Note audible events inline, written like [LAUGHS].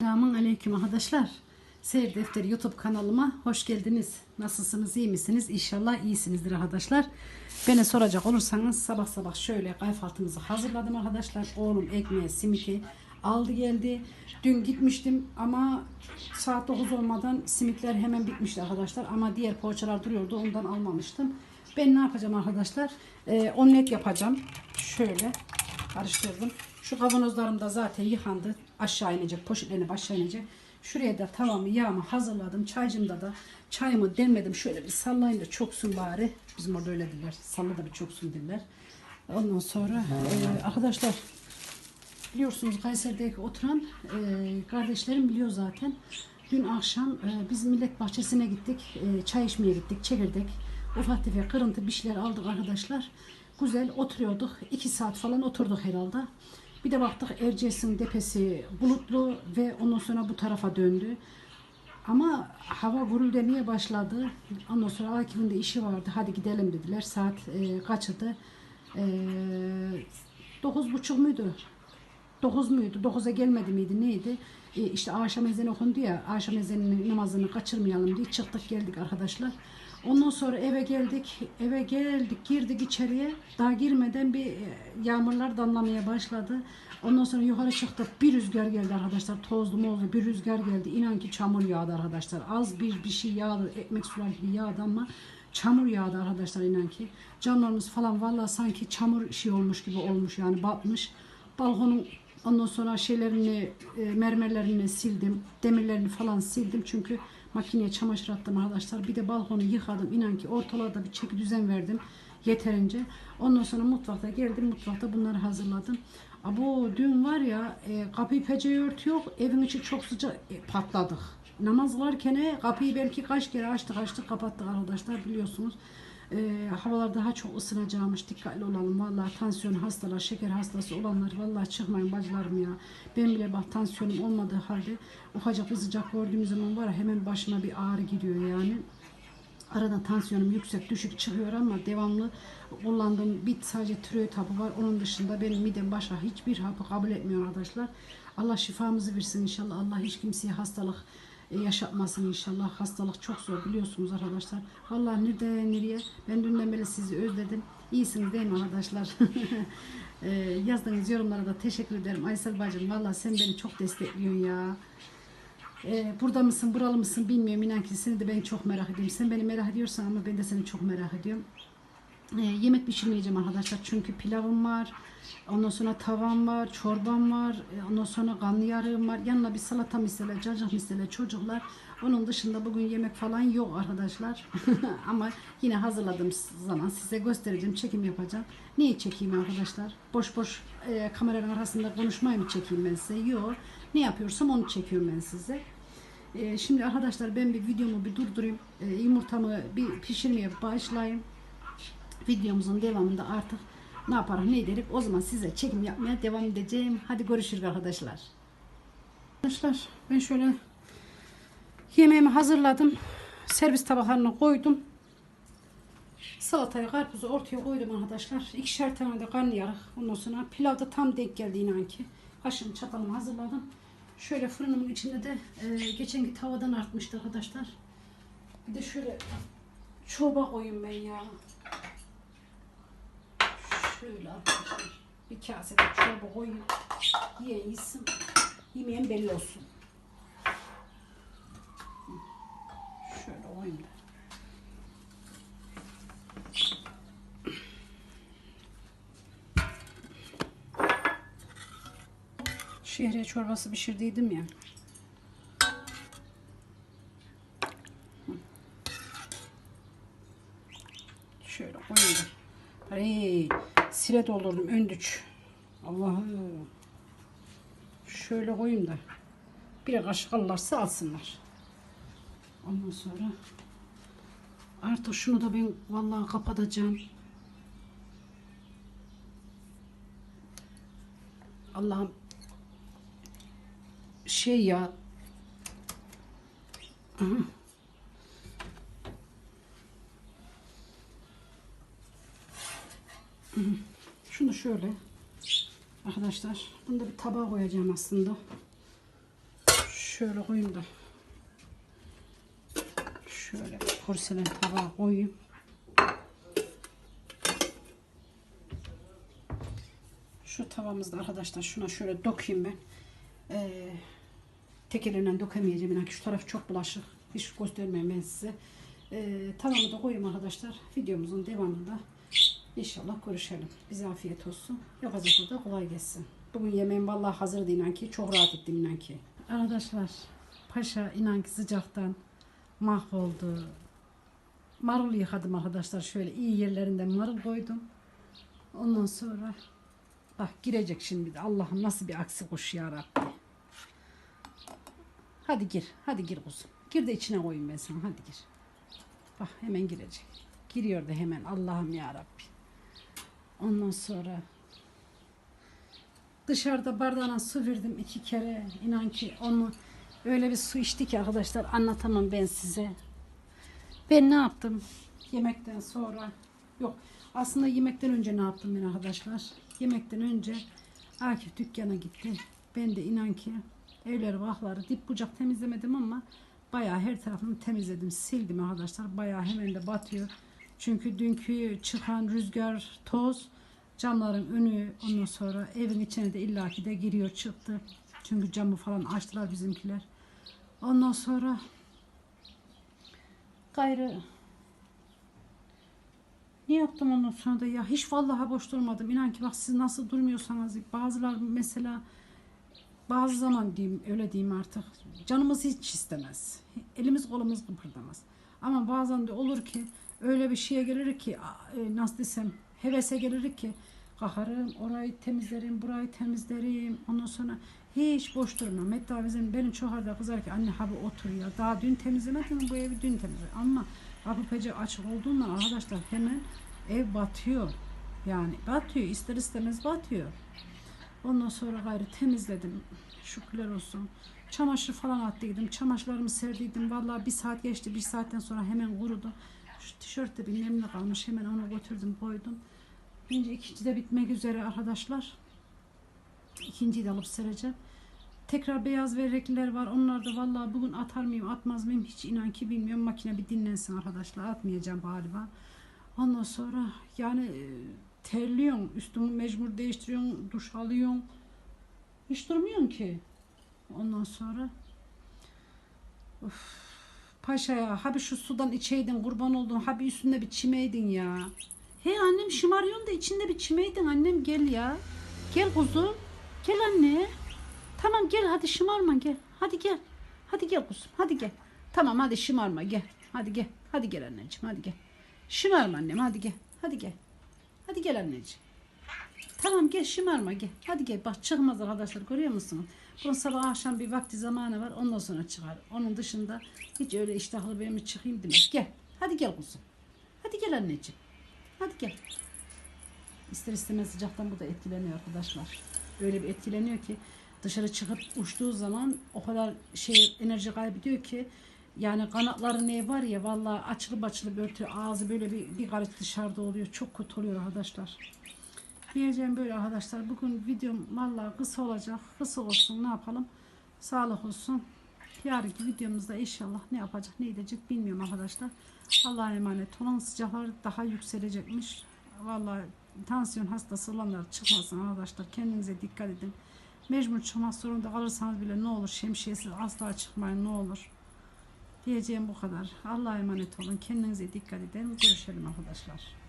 Selamun Aleyküm arkadaşlar. Seyir Defteri YouTube kanalıma hoş geldiniz. Nasılsınız, iyi misiniz? İnşallah iyisinizdir arkadaşlar. Beni soracak olursanız sabah sabah şöyle kahvaltımızı hazırladım arkadaşlar. Oğlum ekmeği, simiti aldı geldi. Dün gitmiştim ama saat 9 olmadan simitler hemen bitmişti arkadaşlar. Ama diğer poğaçalar duruyordu ondan almamıştım. Ben ne yapacağım arkadaşlar? Ee, omlet yapacağım. Şöyle karıştırdım. Şu kavanozlarım da zaten yıkandı. Aşağı inecek. Poşetlerini aşağı inecek. Şuraya da tavamı yağımı hazırladım. Çaycımda da çayımı demledim. Şöyle bir sallayın da çoksun bari. Bizim orada öyle derler. Salla da bir çoksun derler. Ondan sonra e, arkadaşlar biliyorsunuz Kayseri'deki oturan e, kardeşlerim biliyor zaten. Dün akşam e, biz millet bahçesine gittik. E, çay içmeye gittik. Çekirdek. Ufak tefek kırıntı bir şeyler aldık arkadaşlar. Güzel oturuyorduk. iki saat falan oturduk herhalde. Bir de baktık Erciyes'in tepesi bulutlu ve ondan sonra bu tarafa döndü. Ama hava guruldemeye başladı. Ondan sonra Akif'in de işi vardı. Hadi gidelim dediler. Saat e, kaçtı? E, dokuz buçuk muydu? 9 muydu? 9'a gelmedi miydi? Neydi? E, işte akşam ezanı okundu ya. Akşam ezanının namazını kaçırmayalım diye çıktık geldik arkadaşlar. Ondan sonra eve geldik. Eve geldik, girdik içeriye. Daha girmeden bir e, yağmurlar damlamaya başladı. Ondan sonra yukarı çıktık. Bir rüzgar geldi arkadaşlar. Tozlu mozlu bir rüzgar geldi. İnan ki çamur yağdı arkadaşlar. Az bir bir şey yağdı. Ekmek sular gibi yağdı ama çamur yağdı arkadaşlar inan ki. Camlarımız falan vallahi sanki çamur şey olmuş gibi olmuş yani batmış. Balkonun ondan sonra şeylerini, e, mermerlerini sildim. Demirlerini falan sildim çünkü makineye çamaşır attım arkadaşlar. Bir de balkonu yıkadım. İnan ki ortalarda bir çeki düzen verdim yeterince. Ondan sonra mutfakta geldim. Mutfakta bunları hazırladım. Abo dün var ya e, kapıyı peceyi örtüyor. Evin içi çok sıcak e, patladık. Namaz kılarken e, kapıyı belki kaç kere açtık açtık kapattık arkadaşlar biliyorsunuz. E, havalar daha çok ısınacakmış. Dikkatli olalım. Vallahi tansiyon hastalar, şeker hastası olanlar vallahi çıkmayın bacılarım ya. Ben bile bak tansiyonum olmadığı halde ufacık bir sıcak gördüğüm zaman var hemen başıma bir ağrı giriyor yani. Arada tansiyonum yüksek düşük çıkıyor ama devamlı kullandığım bir sadece tiroid hapı var. Onun dışında benim midem başka hiçbir hapı kabul etmiyor arkadaşlar. Allah şifamızı versin inşallah. Allah hiç kimseye hastalık yaşatmasın inşallah. Hastalık çok zor biliyorsunuz arkadaşlar. Vallahi nereden nereye ben dünden beri sizi özledim. İyisiniz değil mi arkadaşlar? [LAUGHS] e, yazdığınız yorumlara da teşekkür ederim. Aysel bacım vallahi sen beni çok destekliyorsun ya. Ee, burada mısın, buralı mısın bilmiyorum. İnan ki seni de ben çok merak ediyorum. Sen beni merak ediyorsan ama ben de seni çok merak ediyorum. Ee, yemek pişirmeyeceğim arkadaşlar. Çünkü pilavım var. Ondan sonra tavam var, çorbam var. e, Ondan sonra kanlı var. Yanına bir salata misale, cacık misale çocuklar. Onun dışında bugün yemek falan yok arkadaşlar. [LAUGHS] ama yine hazırladığım zaman size göstereceğim, çekim yapacağım. Niye çekeyim arkadaşlar? Boş boş e, kameranın arasında konuşmayı mı çekeyim ben size? Yok. Ne yapıyorsam onu çekiyorum ben size. Ee, şimdi arkadaşlar ben bir videomu bir durdurayım. Ee, yumurtamı bir pişirmeye başlayayım. Videomuzun devamında artık ne yaparız ne ederiz o zaman size çekim yapmaya devam edeceğim. Hadi görüşürüz arkadaşlar. Arkadaşlar ben şöyle yemeğimi hazırladım. Servis tabaklarına koydum. Salatayı karpuzu ortaya koydum arkadaşlar. İkişer tane de karnıyarık. Ondan sonra pilav da tam denk geldi inan ki. Kaşığımı çatalımı hazırladım. Şöyle fırınımın içinde de e, geçenki tavadan artmıştı arkadaşlar. Bir de şöyle çorba koyayım ben ya. Şöyle arkadaşlar. Bir kasede çorba koyayım. Yiyen yesin. Yemeyen belli olsun. Şöyle koyayım da. Şehriye çorbası pişirdiydim ya. Şöyle koyayım da. Ay, sire doldurdum öndüç. Allah'ım. Şöyle koyayım da. Bir kaşık alırlarsa alsınlar. Ondan sonra artık şunu da ben vallahi kapatacağım. Allah'ım şey ya. Aha. Şunu şöyle arkadaşlar bunu da bir tabağa koyacağım aslında. şöyle koyayım da. Şöyle porselen tabağa koyayım. Şu tavamızda arkadaşlar şuna şöyle dokuyayım ben. Ee, tek elimle dökemeyeceğim. Yani şu taraf çok bulaşık. Hiç göstermeyeyim ben size. Ee, tavamı da koyayım arkadaşlar. Videomuzun devamında inşallah görüşelim. Bize afiyet olsun. Yapacaklar da kolay gelsin. Bugün yemeğim vallahi hazırdı inan ki. Çok rahat ettim inan ki. Arkadaşlar paşa inan ki sıcaktan mahvoldu. Marul yıkadım arkadaşlar. Şöyle iyi yerlerinden marul koydum. Ondan sonra bak girecek şimdi de. Allah'ım nasıl bir aksi kuş ya Rabbi. Hadi gir. Hadi gir kuzum. Gir de içine koyayım ben sana. Hadi gir. Bak hemen girecek. Giriyor da hemen. Allah'ım ya Rabbi. Ondan sonra dışarıda bardağına su verdim iki kere. İnan ki onu öyle bir su içti ki arkadaşlar anlatamam ben size. Ben ne yaptım? Yemekten sonra yok aslında yemekten önce ne yaptım ben arkadaşlar? Yemekten önce Akif dükkana gitti. Ben de inan ki evleri vahları dip bucak temizlemedim ama bayağı her tarafını temizledim. Sildim arkadaşlar. Bayağı hemen de batıyor. Çünkü dünkü çıkan rüzgar, toz camların önü ondan sonra evin içine de illaki de giriyor çıktı. Çünkü camı falan açtılar bizimkiler. Ondan sonra gayrı ne yaptım ondan sonra da ya hiç vallahi boş durmadım. İnan ki bak siz nasıl durmuyorsanız bazılar mesela bazı zaman diyeyim öyle diyeyim artık canımız hiç istemez. Elimiz kolumuz kıpırdamaz. Ama bazen de olur ki öyle bir şeye gelir ki e, nasıl desem hevese gelir ki kalkarım orayı temizlerim burayı temizlerim ondan sonra hiç boş durmam. Hatta bizim benim çok arada kızar ki anne abi otur ya daha dün temizlemedim bu evi dün temizledim ama kapı pece açık olduğundan arkadaşlar hemen ev batıyor. Yani batıyor ister istemez batıyor. Ondan sonra gayrı temizledim. Şükürler olsun. Çamaşır falan attıydım. Çamaşırlarımı serdiydim. Vallahi bir saat geçti. Bir saatten sonra hemen kurudu. Şu tişört de bir nemli kalmış. Hemen onu götürdüm koydum. Birinci ikinci de bitmek üzere arkadaşlar. İkinciyi de alıp sereceğim. Tekrar beyaz ve renkliler var. Onlar da vallahi bugün atar mıyım atmaz mıyım hiç inan ki bilmiyorum. Makine bir dinlensin arkadaşlar. Atmayacağım galiba. Ondan sonra yani e, terliyorsun. Üstümü mecbur değiştiriyorsun. Duş alıyorsun. Hiç durmuyorsun ki. Ondan sonra Uf, paşa ya habi şu sudan içeydin kurban oldun habi üstünde bir çimeydin ya. He annem şımarıyorsun da içinde bir çimeydin annem gel ya. Gel kuzum. Gel anne. Tamam gel hadi şımarma gel. Hadi gel. Hadi gel kuzum hadi gel. Tamam hadi şımarma gel. Hadi gel. Hadi gel anneciğim hadi gel. Şımarma annem hadi gel. Hadi gel. Hadi gel anneciğim. Tamam gel şımarma gel. Hadi gel bak çıkmaz arkadaşlar görüyor musunuz? Bunun sabah akşam bir vakti zamanı var ondan sonra çıkar. Onun dışında hiç öyle iştahlı benim çıkayım demez. Gel. Hadi gel kuzum. Hadi gel anneciğim. Hadi gel. İster istemez sıcaktan bu da etkileniyor arkadaşlar. Öyle bir etkileniyor ki dışarı çıkıp uçtuğu zaman o kadar şey enerji kaybediyor ki yani kanatları ne var ya vallahi açılıp açılıp örtüyor. Ağzı böyle bir, bir garip dışarıda oluyor. Çok kötü oluyor arkadaşlar. Diyeceğim böyle arkadaşlar. Bugün videom vallahi kısa olacak. Kısa olsun ne yapalım. Sağlık olsun. Yarınki videomuzda inşallah ne yapacak ne edecek bilmiyorum arkadaşlar. Allah'a emanet olun. Sıcaklar daha yükselecekmiş. Vallahi tansiyon hastası olanlar çıkmasın arkadaşlar. Kendinize dikkat edin. Mecbur çıkmak zorunda kalırsanız bile ne olur şemsiyesiz asla çıkmayın ne olur. Diyeceğim bu kadar. Allah'a emanet olun. Kendinize dikkat edin. Görüşelim arkadaşlar.